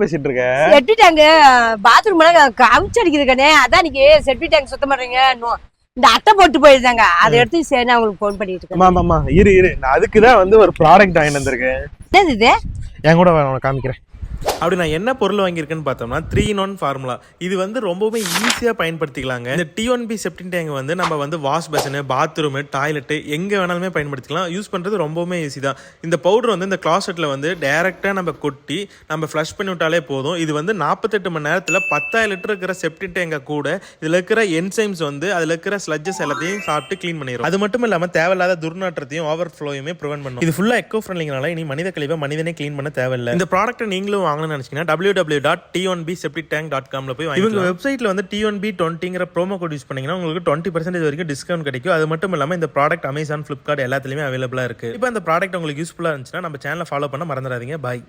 பேசிட்டு இருக்க செப்டி tank bathroom அவிச்சு அடிக்குது கண்ணே. அதான் இன்னைக்கு செப்டி டேங்க் சுத்தம் பண்றீங்க. இந்த அட்டை போட்டு போயிருந்தாங்க. அதை எடுத்து சரி நான் உங்களுக்கு ஃபோன் பண்ணிட்டு இருக்கேன். ஆமா இரு இரு. நான் அதுக்கு தான் வந்து ஒரு ப்ராடக்ட் வாங்கிட்டு வந்திருக்கேன். என்னது இது? என் கூட காமிக்கிறேன். அப்படி நான் என்ன பொருள் வாங்கியிருக்கேன்னு பார்த்தோம்னா த்ரீ இன் ஒன் ஃபார்முலா இது வந்து ரொம்பவுமே ஈஸியாக பயன்படுத்திக்கலாங்க. இந்த T one P septic tank வந்து நம்ம வந்து வாஷ் பேசனு பாத்ரூமு டாய்லெட்டு எங்கே வேணாலுமே பயன்படுத்திக்கலாம். யூஸ் பண்ணுறது ரொம்பவுமே ஈஸி தான். இந்த பவுடர் வந்து இந்த கிளாசெட்டில் வந்து டைரெக்டாக நம்ம கொட்டி நம்ம ஃப்ளஷ் பண்ணி விட்டாலே போதும். இது வந்து நாற்பத்தெட்டு மணி நேரத்தில் பத்தாயிரம் லிட்டர் இருக்கிற செப்டின் டேங்கை கூட இதில் இருக்கிற என்சைம்ஸ் வந்து அதில் இருக்கிற ஸ்லட்ஜஸ் எல்லாத்தையும் சாப்பிட்டு க்ளீன் பண்ணிடும் அது மட்டும் இல்லாமல் தேவையில்லாத துர்நாற்றத்தையும் ஓவர் ஃப்ளோயுமே ப்ரிவென்ட் பண்ணும். இது ஃபுல்லாக எக்கோ ஃப்ரெண்ட்லிங்கனால இனி மனித கழிவை மனிதனே க்ளீன் பண்ண தேவையில்லை. இந்த ப்ராடக்ட்டை நீங்களும் வாங்கணும்னு நினச்சிங்கன்னா W W dot T one P septic tank dot காமில் போய் இவங்க வெப்சைட்டில் வந்து டி ஒன் பி டுவெண்ட்டிங்கிற ப்ரோமோ கோட் யூஸ் பண்ணிங்கன்னா உங்களுக்கு டுவெண்ட்டி பர்சன்டேஜ் வரைக்கும் டிஸ்கவுண்ட் கிடைக்கும். அது மட்டும் இல்லாமல் இந்த ப்ராடக்ட் அமேசான் ஃப்ளிப்கார்ட் எல்லாத்துலேயுமே அவைலபிளாக இருக்குது இப்போ அந்த ப்ராடக்ட் உங்களுக்கு யூஸ்ஃபுல்லாக இருந்துச்சுன்னா நம்ம சேனலை ஃபாலோ பண்ண மறந்துடாதீங்க. பாய்